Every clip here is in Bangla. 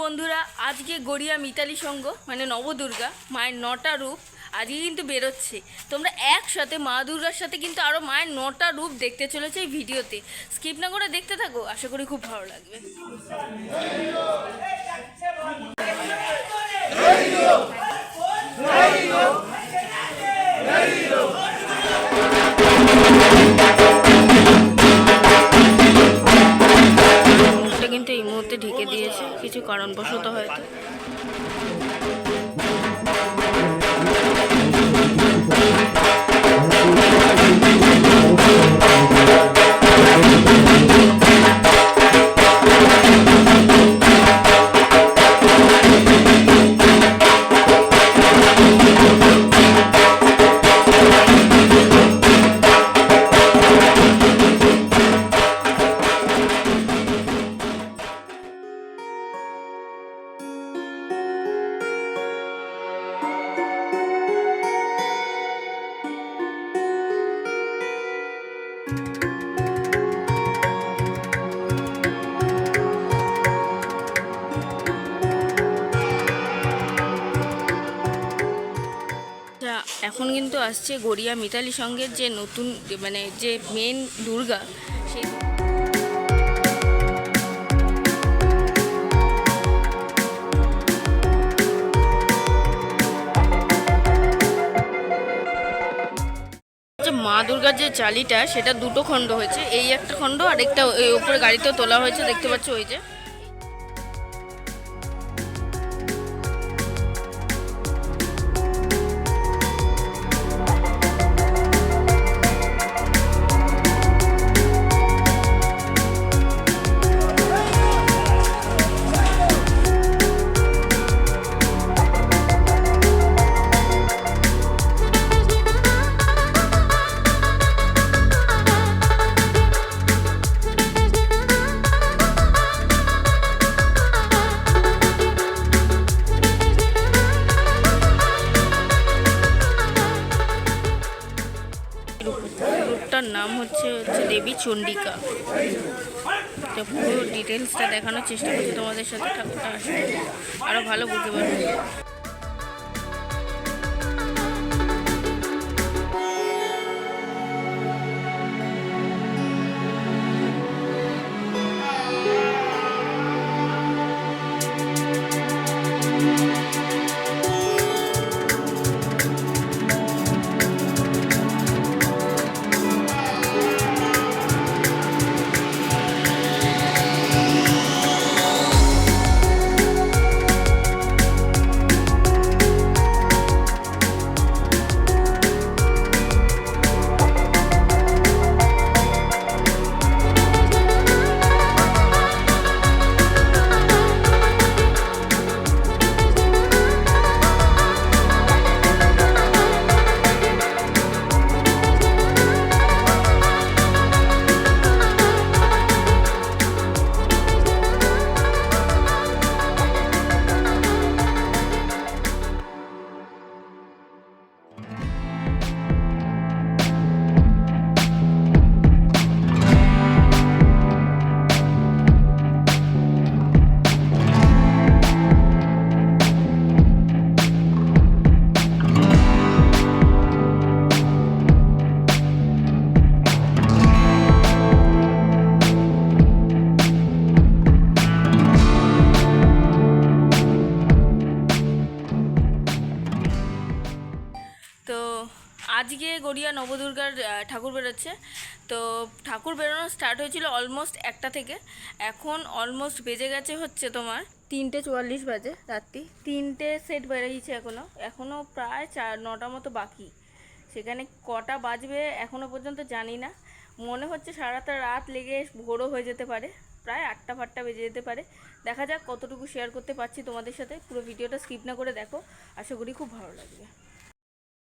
বন্ধুরা, আজকে গড়িয়া মিতালি সঙ্গ মানে নবদুর্গা, মায়ের নটা রূপ আজকে কিন্তু বেরোচ্ছে। তোমরা একসাথে মা দুর্গার সাথে কিন্তু আরও মায়ের নটা রূপ দেখতে চলেছে এই ভিডিওতে। স্কিপ না করে দেখতে থাকো, আশা করি খুব ভালো লাগবে। মুহূর্তে ঢেকে দিয়েছে কিছু কারণবশত হয়তো। আচ্ছা, এখন কিন্তু আসছে গড়িয়া মিতালি সঙ্গের যে নতুন মানে যে মেন দুর্গা, সেই মা দুর্গার যে চালিটা, সেটা দুটো খণ্ড হয়েছে। এই একটা খণ্ড আর একটা উপরে গাড়িতেও তোলা হয়েছে, দেখতে পাচ্ছ ওই যে। রূপটার নাম হচ্ছে হচ্ছে দেবী চণ্ডিকা। তো পুরো ডিটেলসটা দেখানোর চেষ্টা করছি তোমাদের সাথে, ঠাকুরটা আসবে আরও ভালো বুঝতে পারবে। ঠাকুর বেরোচ্ছে। তো ঠাকুর বেরোনো স্টার্ট হয়েছিল অলমোস্ট একটা থেকে। এখন অলমোস্ট বেজে গেছে হচ্ছে তোমার তিনটে চুয়াল্লিশ বাজে রাত্রি। তিনটে সেট বেরিয়েছে এখনও এখনও প্রায় চার, নটা মতো বাকি। সেখানে কটা বাজবে এখনও পর্যন্ত জানি না। মনে হচ্ছে সারাটা রাত লেগে ভোরও হয়ে যেতে পারে। প্রায় আটটা, ফাটটা বেজে যেতে পারে। দেখা যাক কতটুকু শেয়ার করতে পারছি তোমাদের সাথে। পুরো ভিডিওটা স্কিপ না করে দেখো। আশা করি খুব ভালো লাগবে।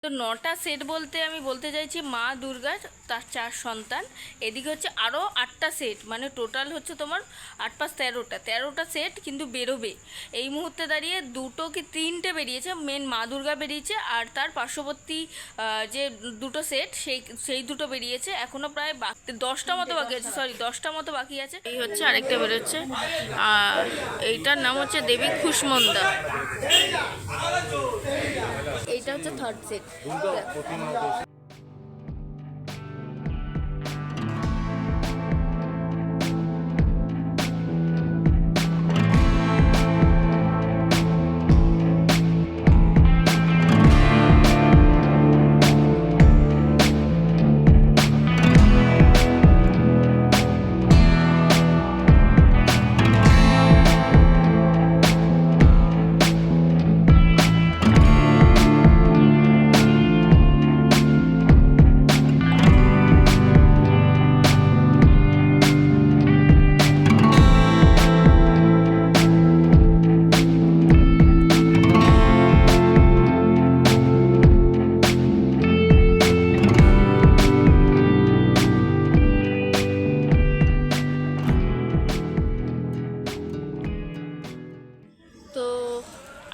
তো নটা সেট বলতে আমি বলতে চাইছি মা দুর্গার তার চার সন্তান। এদিকে হচ্ছে আরও আটটা সেট মানে টোটাল হচ্ছে তোমার আট পাঁচ তেরোটা। তেরোটা সেট কিন্তু বেরোবে। এই মুহূর্তে দাঁড়িয়ে দুটো কি তিনটে বেরিয়েছে মেন মা, দুর্গা বেরিয়েছে, আর তার পার্শ্ববর্তী যে দুটো সেট সেই সেই দুটো বেরিয়েছে। এখনও প্রায় দশটা মতো বাকি আছে সরি দশটা মতো বাকি আছে। এই হচ্ছে আরেকটা বেরোচ্ছে। এইটার নাম হচ্ছে দেবী খুশমন্দা। হচ্ছে থার্ড সেট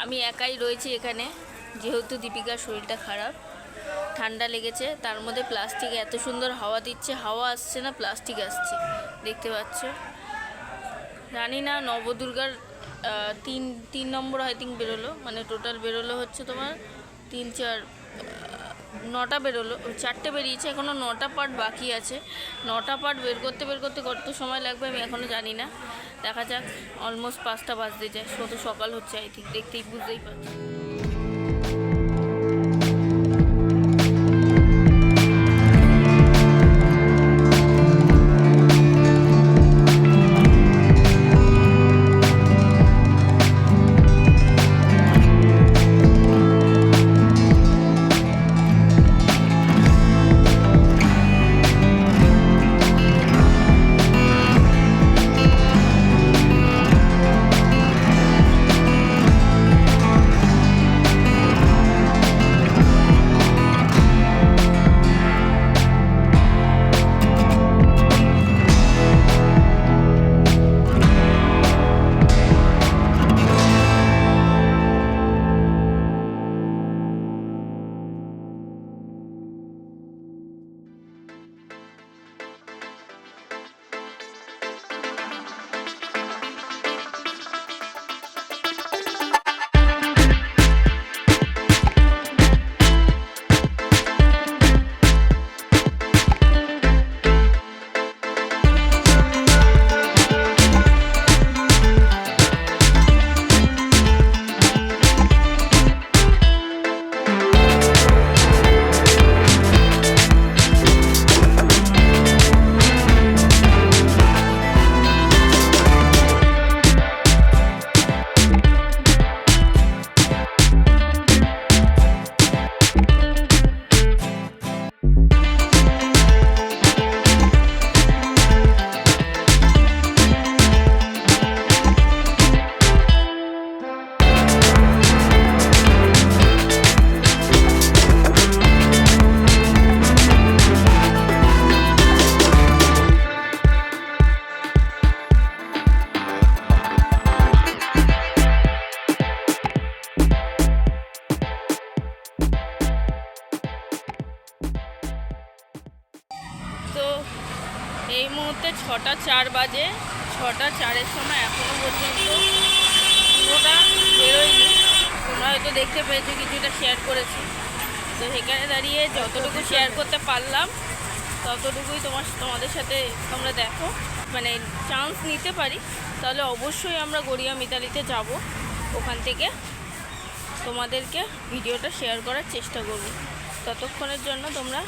আমি একাই রয়েছি এখানে, যেহেতু দীপিকার শরীরটা খারাপ। ঠান্ডা লেগেছে, তার মধ্যে প্লাস্টিক এত সুন্দর হাওয়া দিচ্ছে, হাওয়া আসছে না, প্লাস্টিক আসছে, দেখতে পাচ্ছ। জানি না নবদুর্গার তিন তিন নম্বর আই থিঙ্ক বেরোলো মানে টোটাল বেরোলো হচ্ছে তোমার তিন, চার নটা বেরোলো, চারটে বেরিয়েছে এখনও নটা পার্ট বাকি আছে। নটা পার্ট বের করতে বের করতে কত সময় লাগবে আমি এখনও জানি না। দেখা যাক অলমোস্ট পাঁচটা বাজতে যায় কত সকাল হচ্ছে আই থিঙ্ক দেখতেই বুঝতেই পারছি। বাজে ছটা, চারের সময় এখনও পর্যন্ত পুরোটা বেরোয়নি। তোমরা হয়তো দেখতে পেয়েছ, কিছুটা শেয়ার করেছি। তো সেখানে দাঁড়িয়ে যতটুকু শেয়ার করতে পারলাম, ততটুকুই তোমার তোমাদের সাথে তোমরা দেখো। মানে চান্স নিতে পারি, তাহলে অবশ্যই আমরা গড়িয়া মিতালিতে যাব। ওখান থেকে তোমাদেরকে ভিডিওটা শেয়ার করার চেষ্টা করব। ততক্ষণের জন্য তোমরা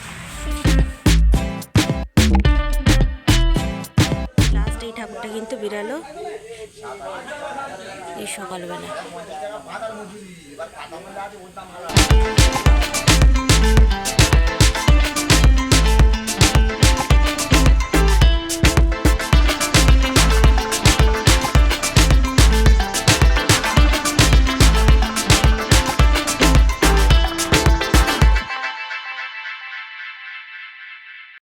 এই ঠাকুরটা কিন্তু বিড়ালো এই সকালবেলা।